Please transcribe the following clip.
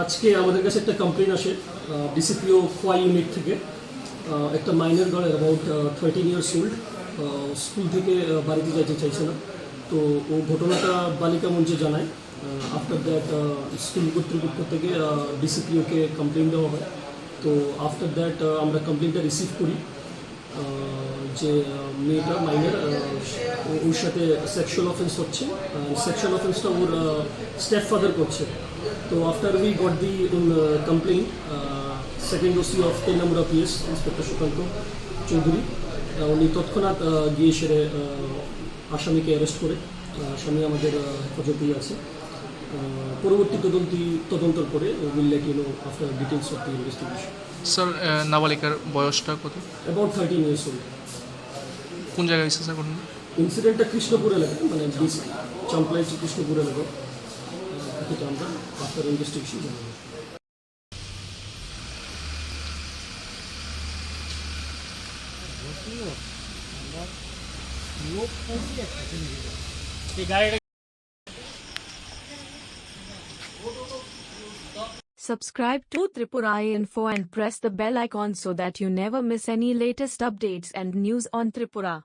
আজকে আমাদের কাছে একটা কমপ্লেন আসে ডিসিপিও খোয়া ইউনিট থেকে। একটা minor girl about thirteen years old school থেকে বাড়িতে যাইতে চাইছে না। তো ও ঘটনাটা বালিকা মঞ্চে জানায়। আফটার দ্যাট স্কুল কর্তৃপক্ষ থেকে ডিসিপিওকে কমপ্লেন দেওয়া হয়। তো আফটার দ্যাট আমরা কমপ্লেনটা রিসিভ করি যে মেয়েটা মাইনার ওর সাথে সেক্সুয়াল অফেন্স হচ্ছে সেক্সুয়াল অফেন্সটা ওর স্টেপ ফাদার করছে। তো after we got the complain second OC of তেল নম্বর পিএস ইন্সপেক্টর সুকান্ত চৌধুরী উনি তৎক্ষণাৎ গিয়ে সেরে আসামিকে অ্যারেস্ট করে। আসামি আমাদের হেফাজতেই আছে। পরবর্তী তদন্তি তদন্তর পরে will let you know after details of the investigation sir নাবালিকার বয়সটা কত? অ্যাবাউট থার্টিন ইয়ার্স ওল্ড কোন জায়গায় স্যার ইনসিডেন্টটা কৃষ্ণপুর এলাকায় মানে ডিস চাম্পলাই কৃষ্ণপুর এলাকা এটা আমরা আফটার ইনভেস্টিগেশন জানাবো Subscribe to Tripura Info and press the bell icon so that you never miss any latest updates and news on Tripura.